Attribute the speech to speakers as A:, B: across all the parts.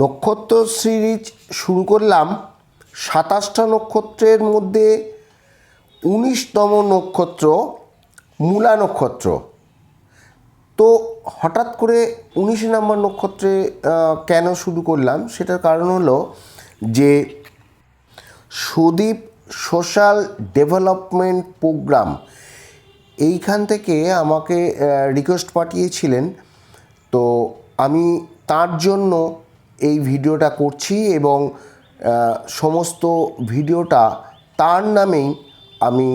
A: নক্ষত্র সিরিজ শুরু করলাম সাতাশটা নক্ষত্রের মধ্যে উনিশতম নক্ষত্র, মূলা নক্ষত্র। তো হঠাৎ করে উনিশ নম্বর নক্ষত্রে কেন শুরু করলাম? সেটার কারণ হলো যে সুদীপ সোশ্যাল ডেভেলপমেন্ট প্রোগ্রাম এইখান থেকে আমাকে রিকোয়েস্ট পাঠিয়েছিলেন। তো আমি তার জন্য এই ভিডিওটা করছি এবং সমস্ত ভিডিওটা তার নামেই আমি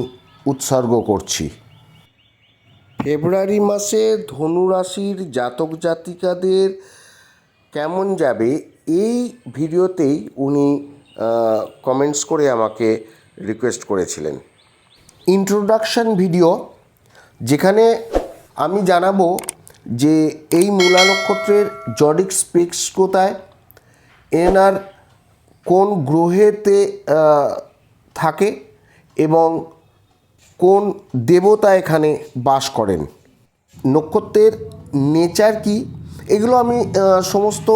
A: উৎসর্গ করছি। ফেব্রুয়ারি মাসে ধনুরাশির জাতক জাতিকাদের কেমন যাবে এই ভিডিওতেই উনি কমেন্টস করে আমাকে রিকোয়েস্ট করেছিলেন। ইন্ট্রোডাকশন ভিডিও যেখানে আমি জানাব যে এই মূলা নক্ষত্রের জডিক স্পেক্স কোথায় এনার কোন গ্রহেতে থাকে এবং কোন দেবতা এখানে বাস করেন? নক্ষত্রের নেচার কি? এগুলো আমি সমস্ত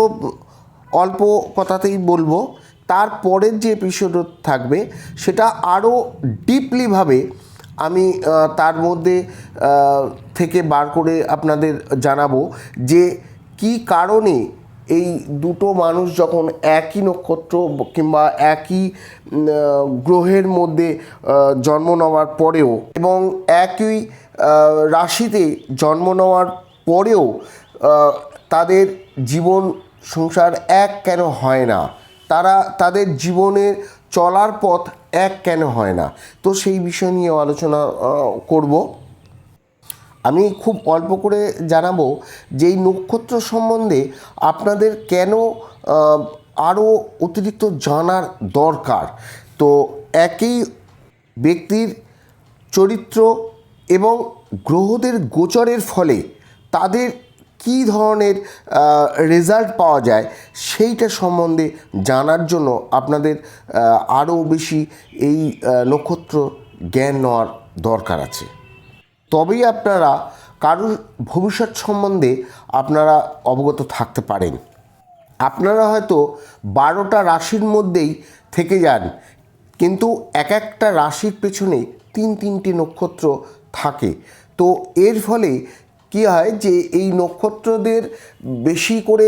A: অল্প কথাতেই বলব। তারপরের যে এপিসোড থাকবে, সেটা আরও ডিপলিভাবে আমি তার মধ্যে থেকে বার করে আপনাদের জানাব যে কি কারণে এই দুটো মানুষ যখন একই নক্ষত্র কিংবা একই গ্রহের মধ্যে জন্ম নেওয়ার পরেও এবং একই রাশিতে জন্ম নেওয়ার পরেও তাদের জীবন সংসার এক কেন হয় না? তারা তাদের জীবনের চলার পথ এক কেন হয় না? তো সেই বিষয় নিয়ে আলোচনা করব। আমি খুব অল্প করে জানাব যে এই নক্ষত্র সম্বন্ধে আপনাদের কেন আরও অতিরিক্ত জানার দরকার। তো একই ব্যক্তির চরিত্র এবং গ্রহদের গোচরের ফলে তাদের কী ধরনের রেজাল্ট পাওয়া যায় সেইটা সম্বন্ধে জানার জন্য আপনাদের আরও বেশি এই নক্ষত্র জ্ঞান নেওয়ার দরকার আছে। তবেই আপনারা কারোর ভবিষ্যৎ সম্বন্ধে আপনারা অবগত থাকতে পারেন। আপনারা হয়তো বারোটা রাশির মধ্যেই থেকে যান, কিন্তু এক একটা রাশির পেছনে তিন তিনটি নক্ষত্র থাকে। তো এর ফলে কী হয় যে এই নক্ষত্রদের বেশি করে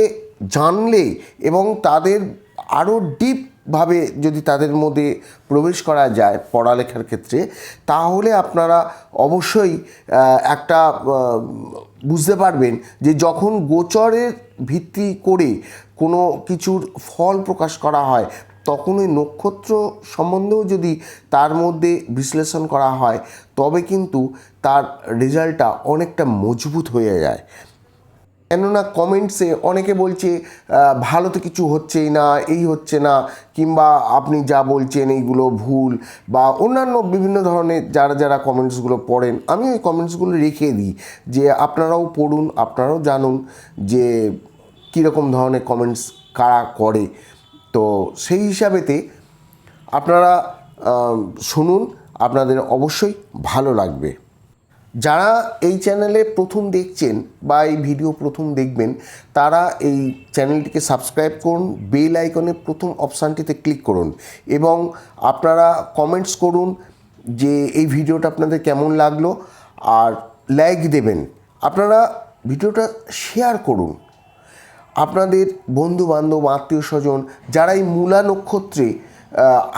A: জানলে এবং তাদের আরও ডিপভাবে যদি তাদের মধ্যে প্রবেশ করা যায় পড়ালেখার ক্ষেত্রে, তাহলে আপনারা অবশ্যই একটা বুঝতে পারবেন যে যখন গোচরের ভিত্তি করে কোনো কিছুর ফল প্রকাশ করা হয়, তখন ওই নক্ষত্র সম্বন্ধেও যদি তার মধ্যে বিশ্লেষণ করা হয়, তবে কিন্তু তার রেজাল্টটা অনেকটা মজবুত হয়ে যায়। কেননা কমেন্টসে অনেকে বলছে ভালো তো কিছু হচ্ছেই না, এই হচ্ছে না। কিংবা আপনি যা বলছেন এইগুলো ভুল বা অন্যান্য বিভিন্ন ধরনের যারা যারা কমেন্টসগুলো পড়েন, আমি ওই কমেন্টসগুলো রেখে দিই যে আপনারাও পড়ুন, আপনারাও জানুন যে কীরকম ধরনের কমেন্টস কারা করে। তো সেই হিসাবেতে আপনারা শুনুন, আপনাদের অবশ্যই ভালো লাগবে। যারা এই চ্যানেলে প্রথম দেখছেন বা এই ভিডিও প্রথম দেখবেন, তারা এই চ্যানেলটিকে সাবস্ক্রাইব করুন বেল আইকনে প্রথম অপশানটিতে ক্লিক করুন এবং আপনারা কমেন্টস করুন যে এই ভিডিওটা আপনাদের কেমন লাগল আর লাইক দেবেন। আপনারা ভিডিওটা শেয়ার করুন। আপনাদের বন্ধু বান্ধব আত্মীয় স্বজন যারা এই মূলা নক্ষত্রে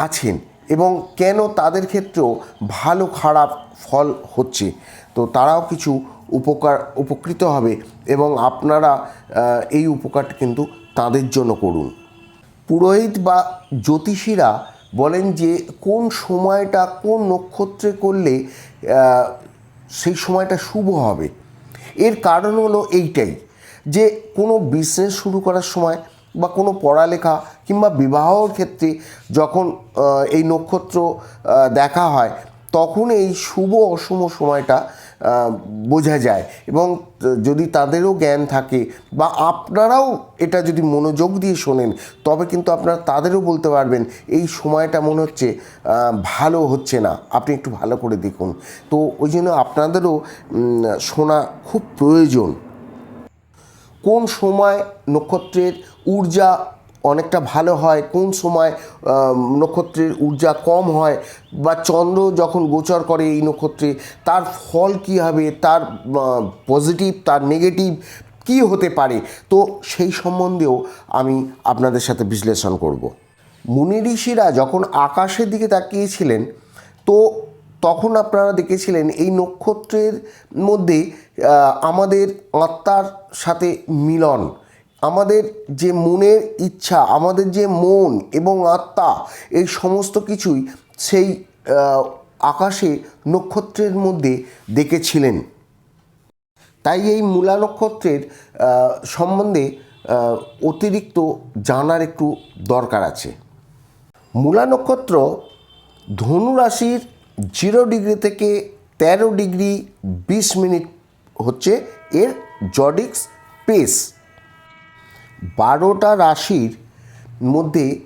A: আছেন এবং কেন তাদের ক্ষেত্রেও ভালো খারাপ ফল হচ্ছে তো তারাও কিছু উপকার, উপকৃত হবে এবং আপনারা এই উপকারটা কিন্তু তাদের জন্য করুন। পুরোহিত বা জ্যোতিষীরা বলেন যে কোন সময়টা কোন নক্ষত্রে করলে সেই সময়টা শুভ হবে। এর কারণ হলো এইটাই যে কোনো বিজনেস শুরু করার সময় বা কোনো পড়ালেখা কিংবা বিবাহর ক্ষেত্রে যখন এই নক্ষত্র দেখা হয়, তখন এই শুভ অশুভ সময়টা বোঝা যায়। এবং যদি তাদেরও জ্ঞান থাকে বা আপনারাও এটা যদি মনোযোগ দিয়ে শোনেন, তবে কিন্তু আপনারা তাদেরও বলতে পারবেন, এই সময়টা মনে হচ্ছে ভালো হচ্ছে না। আপনি একটু ভালো করে দেখুন। তো ওই জন্য আপনাদেরও শোনা খুব প্রয়োজন। কোন সময় নক্ষত্রের ঊর্জা অনেকটা ভালো হয়, কোন সময় নক্ষত্রের ঊর্জা কম হয় বা চন্দ্র যখন গোচর করে এই নক্ষত্রে, তার ফল কী হবে, তার পজিটিভ তার নেগেটিভ কী হতে পারে? তো সেই সম্বন্ধেও আমি আপনাদের সাথে বিশ্লেষণ করব। মুনি ঋষিরা যখন আকাশের দিকে তাকিয়েছিলেন, তো তখন আপনারা দেখেছিলেন এই নক্ষত্রের মধ্যে আমাদের আত্মার সাথে মিলন। আমাদের যে মনের ইচ্ছা, আমাদের যে মন এবং আত্মা, এই সমস্ত কিছুই সেই আকাশে নক্ষত্রের মধ্যে দেখেছিলেন। তাই এই মূলা নক্ষত্রের সম্বন্ধে অতিরিক্ত জানার একটু দরকার আছে। মূলা নক্ষত্র ধনু রাশির জিরো ডিগ্রি থেকে তেরো ডিগ্রি বিশ মিনিট হচ্ছে এর জডিক্স পেস। বারোটা রাশির মধ্যে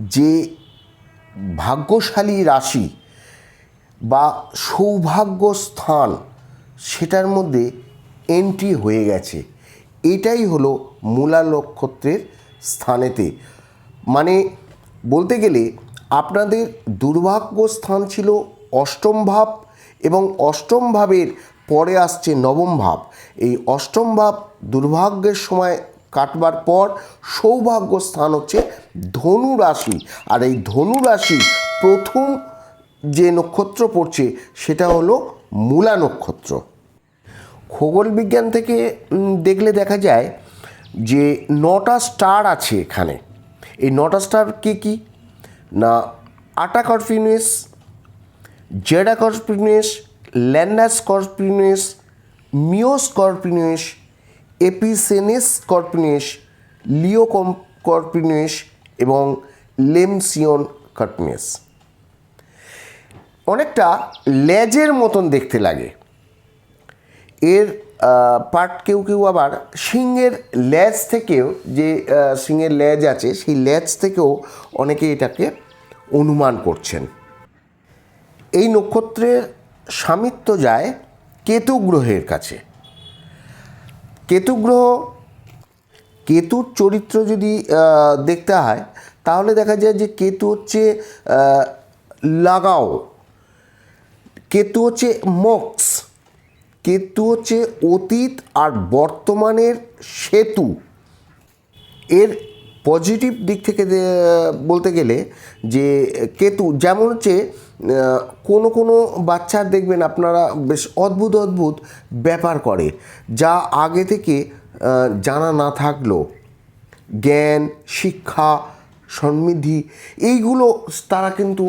A: যে ভাগ্যশালী রাশি বা সৌভাগ্য স্থান সেটার মধ্যে এন্ট্রি হয়ে গেছে। এটাই হলো মূলা নক্ষত্রের স্থানেতে। মানে বলতে গেলে আপনাদের দুর্ভাগ্য স্থান ছিল অষ্টম ভাব এবং অষ্টম ভাবের পরে আসছে নবম ভাব। এই অষ্টম ভাব দুর্ভাগ্যের সময় কাটবার পর সৌভাগ্য স্থান হচ্ছে ধনু রাশি আর এই ধনু রাশি প্রথম যে নক্ষত্র পড়ছে, সেটা হলো মূলা নক্ষত্র। খগোল বিজ্ঞান থেকে দেখলে দেখা যায় যে নটা স্টার আছে এখানে। এই নটা স্টার কে কী? না, আটা কর্পিনিস, জেডা কর্পিনিস ল্যান্ডা স্করপিনিস মিও স্করপিনিস এপিসেনেস স্করপিনিস লিও কর্পিনিস এবং লেমসিয়ন কর্পিনিস অনেকটা লেজের মতন দেখতে লাগে। এর পার্ট কেউ কেউ আবার সিংহের লেজ থেকেও যে সিংহের লেজ আছে, সেই লেজ থেকেও অনেকে এটাকে অনুমান করছেন। এই নক্ষত্রের স্বামিত্ব যায় কেতু গ্রহের কাছে। কেতু গ্রহ কেতুর চরিত্র যদি দেখতে হয়, তাহলে দেখা যায় যে কেতু হচ্ছে লাগাও। কেতু হচ্ছে মক্স কেতু হচ্ছে অতীত আর বর্তমানের সেতু। এর পজিটিভ দিক থেকে বলতে গেলে যে, কেতু যেমন হচ্ছে কোনো কোনো বাচ্চার দেখবেন আপনারা বেশ অদ্ভুত অদ্ভুত ব্যাপার করে, যা আগে থেকে জানা না থাকলেও জ্ঞান, শিক্ষা, সমৃদ্ধি, এইগুলো তারা কিন্তু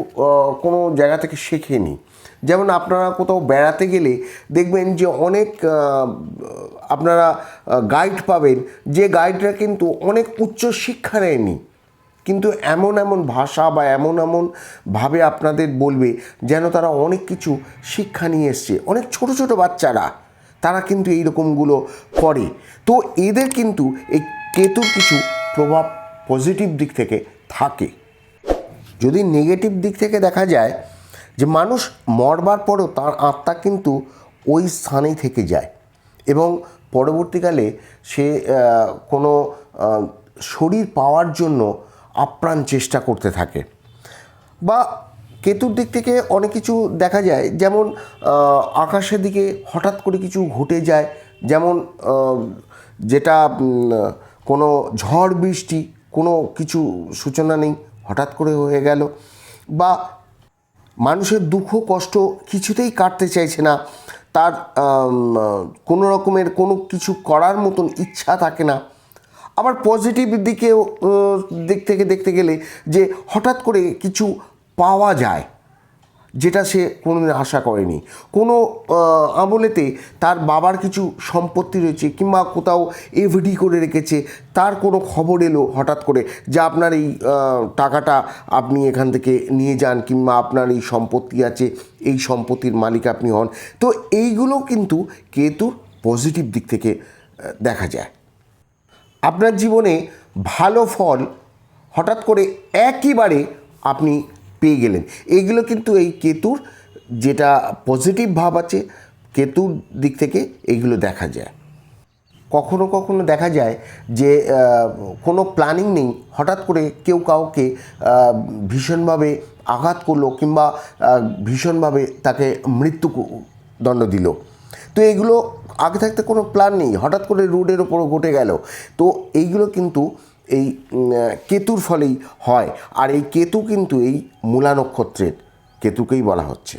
A: কোনো জায়গা থেকে শেখেনি। যেমন আপনারা কোথাও বেড়াতে গেলে দেখবেন যে অনেক আপনারা গাইড পাবেন, যে গাইডরা কিন্তু অনেক উচ্চ শিক্ষা নেয়নি। কিন্তু এমন এমন ভাষা বা এমন এমন ভাবে আপনাদের বলবে যেন তারা অনেক কিছু শিক্ষা নিয়ে এসছে। অনেক ছোট ছোট বাচ্চারা, তারা কিন্তু এই রকমগুলো করে। তো এদের কিন্তু এই কেতুর কিছু প্রভাব পজিটিভ দিক থেকে থাকে। যদি নেগেটিভ দিক থেকে দেখা যায় যে মানুষ মরবার পরও তার আত্মা কিন্তু ওই স্থানেই থেকে যায় এবং পরবর্তীকালে সে কোনো শরীর পাওয়ার জন্য আপ্রাণ চেষ্টা করতে থাকে। বা কেতুর দিক থেকে অনেক কিছু দেখা যায়, যেমন আকাশের দিকে হঠাৎ করে কিছু ঘটে যায়, যেমন যেটা কোনো ঝড় বৃষ্টি, কোনো কিছু সূচনা নেই, হঠাৎ করে হয়ে গেল। বা মানুষের দুঃখ, কষ্ট কিছুতেই কাটতে চাইছে না, তার কোনো রকমের কোনো কিছু করার মতন ইচ্ছা থাকে না। আবার পজিটিভ দিকেও দিক থেকে দেখতে গেলে যে হঠাৎ করে কিছু পাওয়া যায়, যেটা সে কোনোদিন আশা করেনি। কোনো আমলেতে তার বাবার কিছু সম্পত্তি রয়েছে কিংবা কোথাও এফডি করে রেখেছে, তার কোনো খবর এলো হঠাৎ করে যে আপনার এই টাকাটা আপনি এখান থেকে নিয়ে যান কিংবা আপনার এই সম্পত্তি আছে, এই সম্পত্তির মালিক আপনি হন। তো এইগুলো কিন্তু কেতুর পজিটিভ দিক থেকে দেখা যায়। আপনার জীবনে ভালো ফল হঠাৎ করে একইবারে আপনি পেয়ে গেলেন। এইগুলো কিন্তু এই কেতুর যেটা পজিটিভ ভাব আছে, কেতুর দিক থেকে এইগুলো দেখা যায়। কখনো কখনো দেখা যায় যে কোনো প্ল্যানিং নেই, হঠাৎ করে কেউ কাউকে ভীষণভাবে আঘাত করল কিংবা ভীষণভাবে তাকে মৃত্যু দণ্ড দিল। তো এগুলো আগে থাকতে কোনো প্ল্যান নেই। হঠাৎ করে রোডের ওপর ঘটে গেল। তো এইগুলো কিন্তু এই কেতুর ফলেই হয়। আর এই কেতু কিন্তু এই মূলা নক্ষত্রের কেতুকেই বলা হচ্ছে।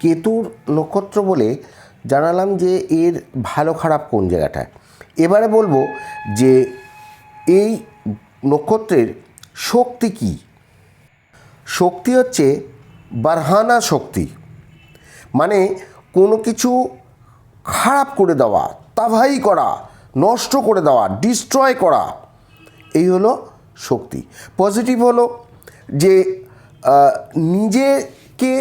A: কেতুর নক্ষত্র বলে জানালাম যে এর ভালো খারাপ কোন জায়গাটায়? এবারে বলব যে এই নক্ষত্রের শক্তি কী? শক্তি হচ্ছে বারহানা শক্তি। মানে কোনো কিছু খারাপ করে দেওয়া তাভাই করা, নষ্ট করে দেওয়া ডিস্ট্রয় করা, এই হলো শক্তি। পজিটিভ হলো যে নিজেকে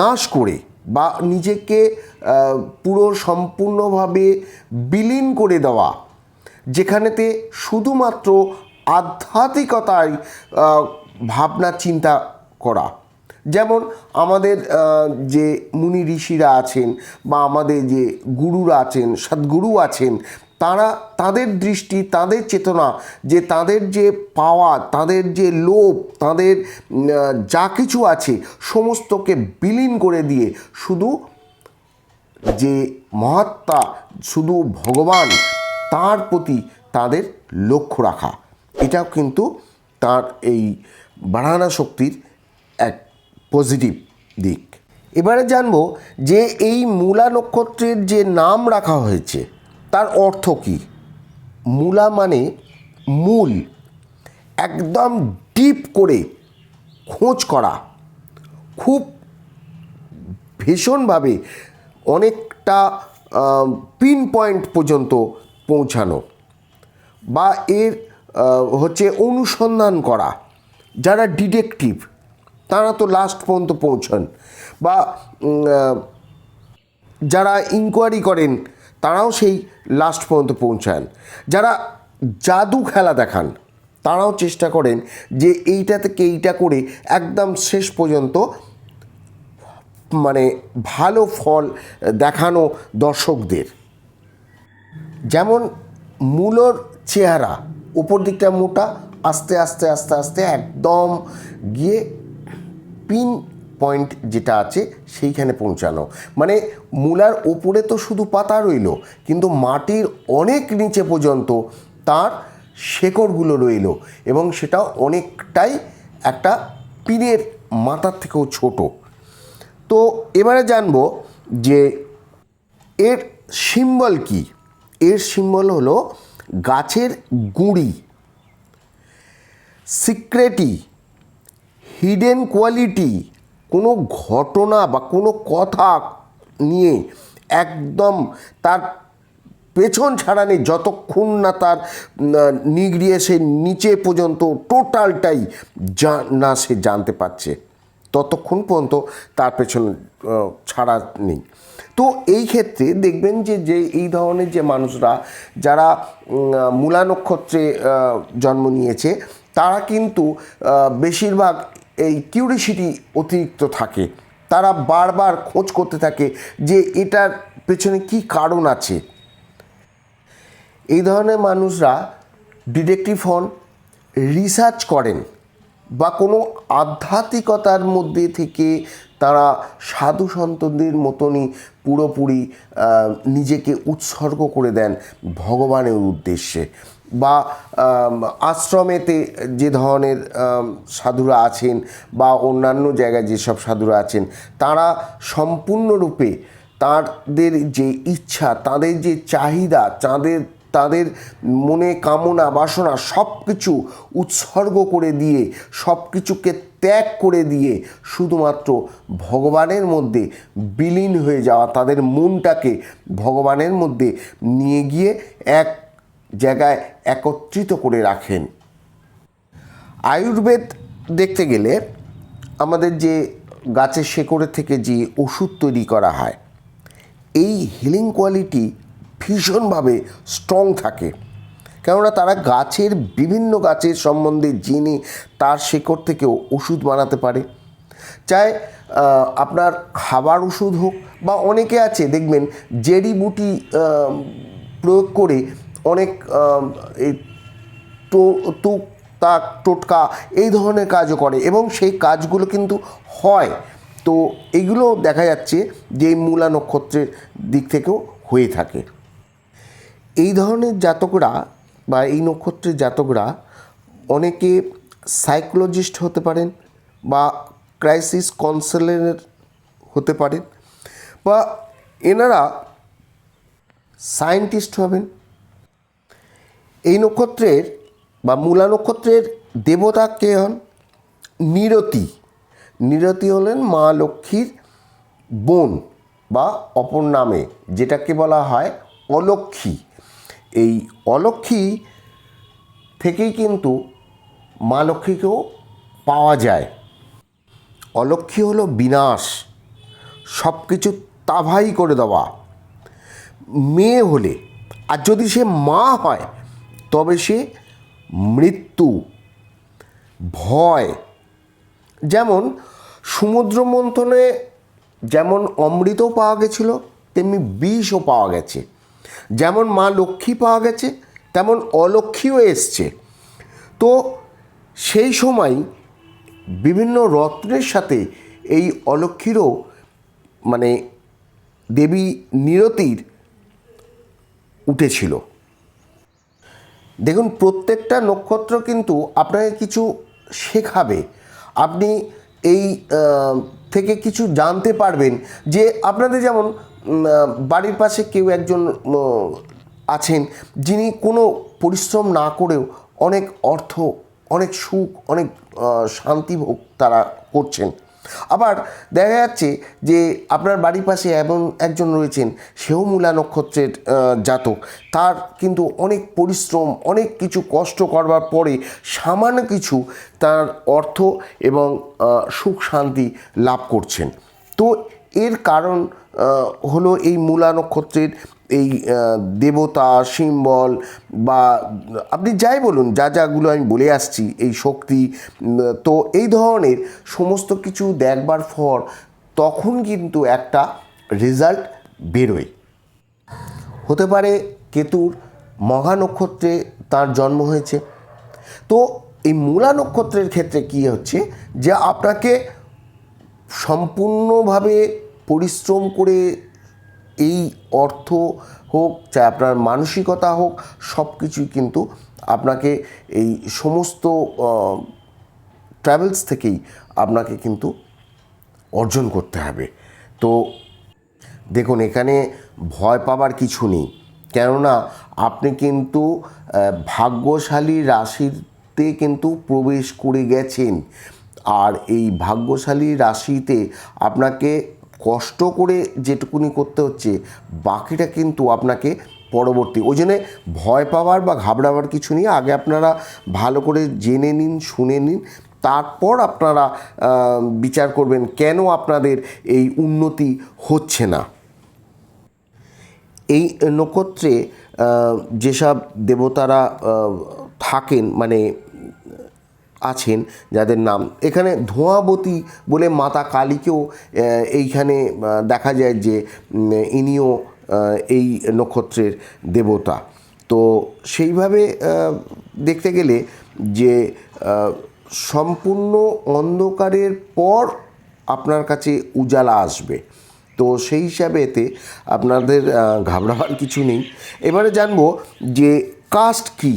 A: নাশ করে বা নিজেকে পুরো সম্পূর্ণভাবে বিলীন করে দেওয়া, যেখানেতে শুধুমাত্র আধ্যাত্মিকতায় ভাবনা চিন্তা করা। যেমন আমাদের যে মুনি ঋষিরা আছেন বা আমাদের যে গুরুরা আছেন, সদ্গুরু আছেন, তারা, তাদের দৃষ্টি, তাদের চেতনা, যে তাদের যে পাওয়া, তাদের যে লোভ, তাদের যা কিছু আছে, সমস্তকে বিলীন করে দিয়ে শুধু যে মহাত্মা, শুধু ভগবান, তার প্রতি তাদের লক্ষ্য রাখা। এটাও কিন্তু তার এই বাড়ানা শক্তির এক পজিটিভ দিক। এবারে জানব যে এই মূলা নক্ষত্রের যে নাম রাখা হয়েছে, তার অর্থ কী? মূলা মানে মূল। একদম ডিপ করে খোঁজ করা। খুব ভীষণভাবে অনেকটা পিন পয়েন্ট পর্যন্ত পৌঁছানো বা এর হচ্ছে অনুসন্ধান করা। যারা ডিটেকটিভ তারা তো লাস্ট পর্যন্ত পৌঁছান। বা যারা ইনকোয়ারি করেন, তারাও সেই লাস্ট পর্যন্ত পৌঁছান। যারা জাদু খেলা দেখান, তারাও চেষ্টা করেন যে এইটা থেকে এইটা করে একদম শেষ পর্যন্ত মানে ভালো ফল দেখানো দর্শকদের। যেমন মূলর চেহারা, উপর দিকটা মোটা, আস্তে আস্তে আস্তে আস্তে একদম গিয়ে পিন পয়েন্ট যেটা আছে সেইখানে পৌঁছানো মানে মূলার ওপরে তো শুধু পাতা রইল, কিন্তু মাটির অনেক নিচে পর্যন্ত তার শেকড়গুলো রইল এবং সেটা অনেকটাই একটা পিনের মাথার থেকেও ছোটো। তো এবারে জানব যে এর সিম্বল কি? এর সিম্বল হলো গাছের গুঁড়ি। সিক্রেটি হিডেন কোয়ালিটি কোনো ঘটনা বা কোনো কথা নিয়ে একদম তার পেছন ছাড়া নেই যতক্ষণ না তার নিগড়িয়ে সে নিচে পর্যন্ত টোটালটাই না সে জানতে পারছে। ততক্ষণ পর্যন্ত তার পেছনে ছাড়া নেই। তো এই ক্ষেত্রে দেখবেন যে যে এই ধরনের যে মানুষরা যারা মূলা নক্ষত্রে জন্ম নিয়েছে, তারা কিন্তু বেশিরভাগ এই কিউরিসিটি অতিরিক্ত থাকে। তারা বারবার খোঁজ করতে থাকে যে এটার পেছনে কি কারণ আছে। এই ধরনের মানুষরা ডিটেকটিভ হন রিসার্চ করেন বা কোনো আধ্যাত্মিকতার মধ্যে থেকে তারা সাধু সন্তদের মতনই পুরোপুরি নিজেকে উৎসর্গ করে দেন ভগবানের উদ্দেশ্যে। বা আশ্রমেতে যে ধরনের সাধুরা আছেন বা অন্যান্য জায়গায় যেসব সাধুরা আছেন, তারা সম্পূর্ণরূপে তাদের যে ইচ্ছা, তাদের যে চাহিদা, তাদের তাদের মনে কামনা, বাসনা সব কিছু উৎসর্গ করে দিয়ে সব কিছুকে ত্যাগ করে দিয়ে শুধুমাত্র ভগবানের মধ্যে বিলীন হয়ে যাওয়া, তাদের মনটাকে ভগবানের মধ্যে নিয়ে গিয়ে এক জায়গায় একত্রিত করে রাখেন। আয়ুর্বেদ দেখতে গেলে আমাদের যে গাছের শেকড়ের থেকে যে ওষুধ তৈরি করা হয়, এই হিলিং কোয়ালিটি ভীষণভাবে স্ট্রং থাকে। কেননা তারা গাছের বিভিন্ন গাছের সম্বন্ধে জেনে তার শেকড় থেকেও ওষুধ বানাতে পারে। চাই আপনার খাবার ওষুধ হোক বা অনেকে আছে, দেখবেন জেড়ি বুটি প্রয়োগ করে অনেক এই তুক তাক টোটকা এই ধরনের কাজও করে এবং সেই কাজগুলো কিন্তু হয়। তো এগুলো দেখা যাচ্ছে যে মূলা নক্ষত্রের দিক থেকেও হয়ে থাকে। এই ধরনের জাতকরা বা এই নক্ষত্রের জাতকরা অনেকে সাইকোলজিস্ট হতে পারেন বা ক্রাইসিস কাউন্সেলর হতে পারেন বা এনারা সায়েন্টিস্ট হবেন নক্ষত্রের বা মূলা নক্ষত্রের দেবতা কে হন? নিরতি। নিরতি হলেন মা লক্ষ্মীর বোন বা অপর নামে, যেটাকে বলা হয় অলক্ষ্মী। এই অলক্ষ্মী থেকেই কিন্তু মা লক্ষ্মীকেও পাওয়া যায়। অলক্ষ্মী হলো বিনাশ সব কিছু তাভাই করে দেওয়া। মেয়ে হলে, আর যদি সে মা হয় তবে সে মৃত্যু, ভয়। যেমন সমুদ্র মন্থনে যেমন অমৃতও পাওয়া গেছিল, তেমনি বিষও পাওয়া গেছে। যেমন মা লক্ষ্মী পাওয়া গেছে, তেমন অলক্ষ্মীও এসছে। তো সেই সময় বিভিন্ন রত্নের সাথে এই অলক্ষ্মীরও মানে দেবী নিরতির উঠেছিল। দেখুন, প্রত্যেকটা নক্ষত্র কিন্তু আপনাকে কিছু শেখাবে। আপনি এই থেকে কিছু জানতে পারবেন যে আপনাদের যেমন বাড়ির পাশে কেউ একজন আছেন যিনি কোনো পরিশ্রম না করেও অনেক অর্থ, অনেক সুখ, অনেক শান্তি ভোগ তারা করছেন। আবার দেখা যাচ্ছে যে আপনার বাড়ির পাশে এমন একজন রয়েছেন, সেও মূলা নক্ষত্রের জাতক। তার কিন্তু অনেক পরিশ্রম, অনেক কিছু কষ্ট করবার পরে সামান্য কিছু তার অর্থ এবং সুখ শান্তি লাভ করছেন। তো এর কারণ হলো এই মূলা নক্ষত্রের এই দেবতা সিম্বল বা আপনি যাই বলুন, যা যাগুলো আমি বলে আসছি, এই শক্তি তো এই ধরনের সমস্ত কিছু দেখবার পর তখন কিন্তু একটা রেজাল্ট বেরোয়। হতে পারে কেতুর মঘা নক্ষত্রে তার জন্ম হয়েছে। তো এই মূলা নক্ষত্রের ক্ষেত্রে কী হচ্ছে যে আপনাকে সম্পূর্ণভাবে পরিশ্রম করে এই অর্থ হোক, চাই আপনার মানসিকতা হোক সব কিছুই কিন্তু আপনাকে এই সমস্ত ট্রাভেলস থেকেই আপনাকে কিন্তু অর্জন করতে হবে। তো দেখুন, এখানে ভয় পাবার কিছু নেই। কেননা আপনি কিন্তু ভাগ্যশালী রাশিতে কিন্তু প্রবেশ করে গেছেন। আর এই ভাগ্যশালী রাশিতে আপনাকে কষ্ট করে যেটুকুনি করতে হচ্ছে, বাকিটা কিন্তু আপনাকে পরবর্তী, ওই জন্যে ভয় পাওয়ার বা ঘাবড়াবার কিছু নিয়ে আগে আপনারা ভালো করে জেনে নিন, শুনে নিন, তারপর আপনারা বিচার করবেন কেন আপনাদের এই উন্নতি হচ্ছে না। এই নক্ষত্রে যেসব দেবতারা থাকেন মানে আছেন, যাদের নাম। এখানে ধোঁয়াবতী বলে মাতা কালীকেও এইখানে দেখা যায় যে ইনিও এই নক্ষত্রের দেবতা। তো সেইভাবে দেখতে গেলে যে সম্পূর্ণ অন্ধকারের পর আপনার কাছে উজালা আসবে। তো সেই হিসাবে এতে আপনাদের ঘাবড়াবার কিছু নেই। এবারে জানব যে কাস্ট কী?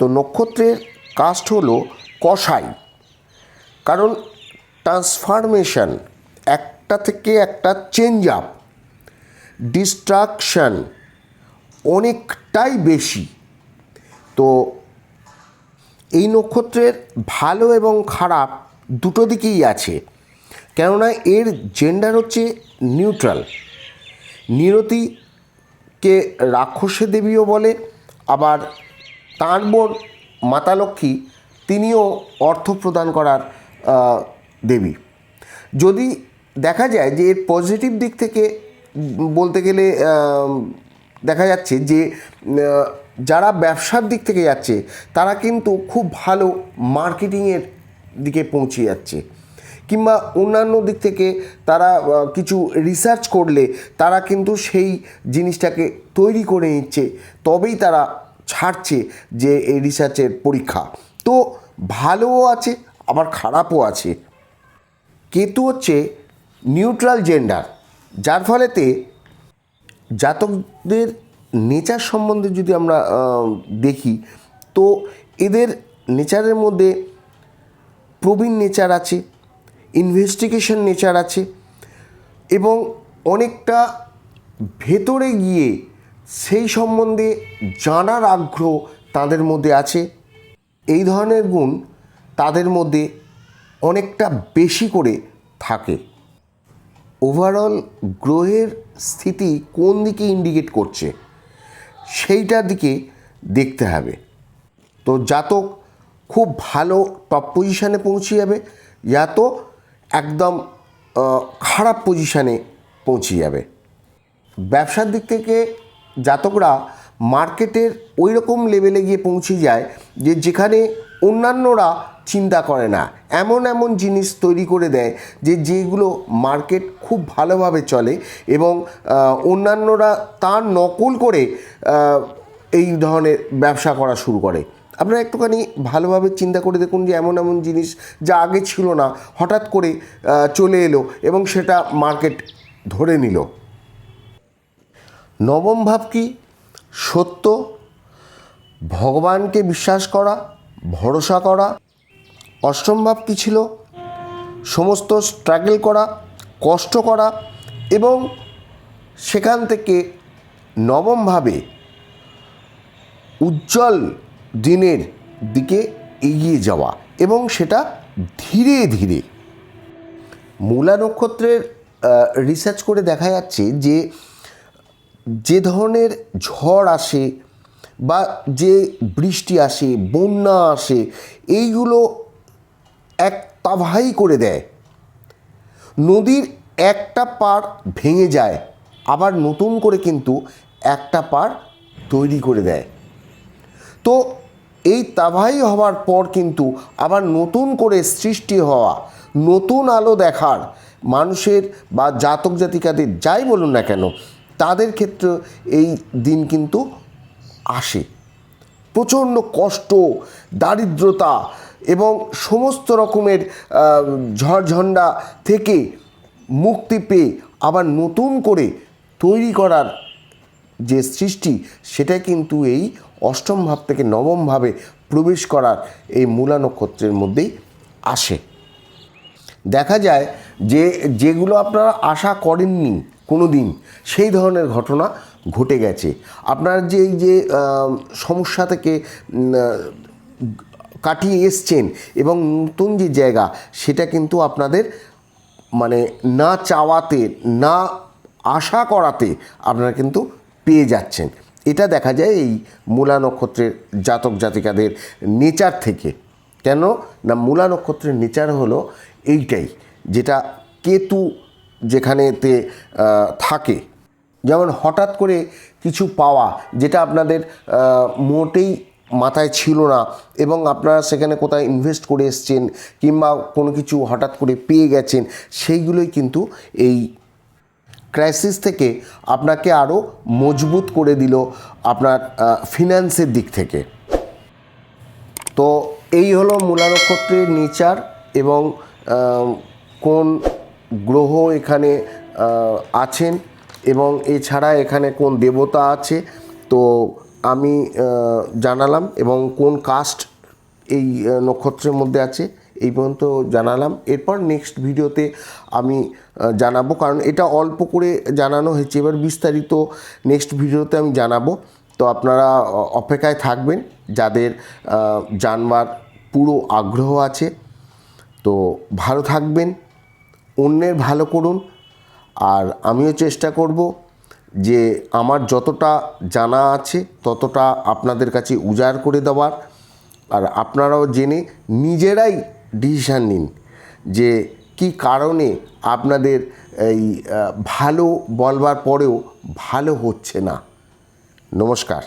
A: তো নক্ষত্রের কাস্ট হলো কষাই কারণ ট্রান্সফরমেশন একটা থেকে একটা চেঞ্জ আপ, ডিস্ট্রাকশন অনেকটাই বেশি। তো এই নক্ষত্রের ভালো এবং খারাপ দুটো দিকেই আছে। কেননা এর জেন্ডার হচ্ছে নিউট্রাল নিরতিকে রাক্ষসী দেবীও বলে, আবার তাঁর বোন মাতা লক্ষ্মী তিনিও অর্থ প্রদান করার দেবী। যদি দেখা যায় যে এর পজিটিভ দিক থেকে বলতে গেলে দেখা যাচ্ছে যে যারা ব্যবসার দিক থেকে যাচ্ছে, তারা কিন্তু খুব ভালো মার্কেটিংয়ের দিকে পৌঁছে যাচ্ছে। কিংবা অন্যান্য দিক থেকে তারা কিছু রিসার্চ করলে তারা কিন্তু সেই জিনিসটাকে তৈরি করে নিচ্ছে। তবেই তারা ছাড়ছে যে এই রিসার্চের পরীক্ষা। তো ভালোও আছে, আবার খারাপও আছে। কেতু হচ্ছে নিউট্রাল জেন্ডার যার ফলেতে জাতকদের নেচার সম্বন্ধে যদি আমরা দেখি, তো এদের নেচারের মধ্যে প্রবীণ নেচার আছে ইনভেস্টিগেশন নেচার আছে, এবং অনেকটা ভেতরে গিয়ে সেই সম্বন্ধে জানার আগ্রহ তাদের মধ্যে আছে। এই ধরনের গুণ তাদের মধ্যে অনেকটা বেশি করে থাকে। ওভারঅল গ্রহের স্থিতি কোন দিকে ইন্ডিকেট করছে, সেইটার দিকে দেখতে হবে। তো জাতক খুব ভালো টপ পজিশানে পৌঁছে যাবে, ইয়া তো একদম খারাপ পজিশানে পৌঁছে যাবে। ব্যবসার দিক থেকে জাতকরা মার্কেটের ওই রকম লেভেলে গিয়ে পৌঁছে যায় যে যেখানে অন্যান্যরা চিন্তা করে না। এমন এমন জিনিস তৈরি করে দেয় যে যেগুলো মার্কেট খুব ভালোভাবে চলে এবং অন্যান্যরা তার নকল করে এই ধরনের ব্যবসা করা শুরু করে। আপনারা একটুখানি ভালোভাবে চিন্তা করে দেখুন যে এমন এমন জিনিস যা আগে ছিল না, হঠাৎ করে চলে এলো এবং সেটা মার্কেট ধরে নিল। নবম ভাব কি? সত্য। ভগবানকে বিশ্বাস করা, ভরসা করা। অষ্টম ভাব কী ছিল? সমস্ত স্ট্রাগল করা, কষ্ট করা এবং সেখান থেকে নবমভাবে উজ্জ্বল দিনের দিকে এগিয়ে যাওয়া এবং সেটা ধীরে ধীরে। মূলা নক্ষত্রের রিসার্চ করে দেখা যাচ্ছে যে যে ধরনের ঝড় আসে বা যে বৃষ্টি আসে, বন্যা আসে, এইগুলো এক তাভাই করে দেয়। নদীর একটা পার ভেঙে যায়, আবার নতুন করে কিন্তু একটা পার তৈরি করে দেয়। তো এই তাভাই হওয়ার পর কিন্তু আবার নতুন করে সৃষ্টি হওয়া, নতুন আলো দেখার, মানুষের বা জাতক জাতিকাদের যাই বলুন না কেন তাদের ক্ষেত্রে এই দিন কিন্তু আসে। প্রচণ্ড কষ্ট, দারিদ্রতা এবং সমস্ত রকমের ঝড়ঝণ্ডা থেকে মুক্তি পেয়ে আবার নতুন করে তৈরি করার যে সৃষ্টি, সেটা কিন্তু এই অষ্টম ভাব থেকে নবম ভাবে প্রবেশ করার এই মূলা নক্ষত্রের মধ্যেই আসে। দেখা যায় যে, যেগুলো আপনারা আশা করেননি কোনো দিন সেই ধরনের ঘটনা ঘটে গেছে। আপনার যে এই যে সমস্যা থেকে কাটিয়ে এসছেন এবং নতুন যে জায়গা, সেটা কিন্তু আপনাদের মানে না চাওয়াতে, না আশা করাতে আপনারা কিন্তু পেয়ে যাচ্ছেন। এটা দেখা যায় এই মূলা নক্ষত্রের জাতক জাতিকাদের নেচার থেকে। কেন? না, মূলা নক্ষত্রের নেচার হলো এইটাই, যেটা কেতু যেখানেতে থাকে। যেমন হঠাৎ করে কিছু পাওয়া যেটা আপনাদের মোটেই মাথায় ছিল না এবং আপনারা সেখানে কোথায় ইনভেস্ট করে এসছেন কিংবা কোনো কিছু হঠাৎ করে পেয়ে গেছেন, সেইগুলোই কিন্তু এই ক্রাইসিস থেকে আপনাকে আরও মজবুত করে দিল আপনার ফিনান্সের দিক থেকে। তো এই হলো মূলা নক্ষত্রের নেচার এবং কোন গ্রহ এখানে আছেন এবং এছাড়া এখানে কোন দেবতা আছে, তো আমি জানালাম এবং কোন কাস্ট এই নক্ষত্রের মধ্যে আছে এই পর্যন্ত জানালাম। এরপর নেক্সট ভিডিওতে আমি জানাব, কারণ এটা অল্প করে জানানো হয়েছে। এবার বিস্তারিত নেক্সট ভিডিওতে আমি জানাব। তো আপনারা অপেক্ষায় থাকবেন, যাদের জানবার পুরো আগ্রহ আছে। তো ভালো থাকবেন। অন্যের ভালো করুন। আর আমিও চেষ্টা করব যে আমার যতটা জানা আছে, ততটা আপনাদের কাছে উজাড় করে দেওয়ার। আর আপনারাও জেনে নিজেরাই ডিসিশান নিন যে কি কারণে আপনাদের এই ভালো বলবার পরেও ভালো হচ্ছে না। নমস্কার।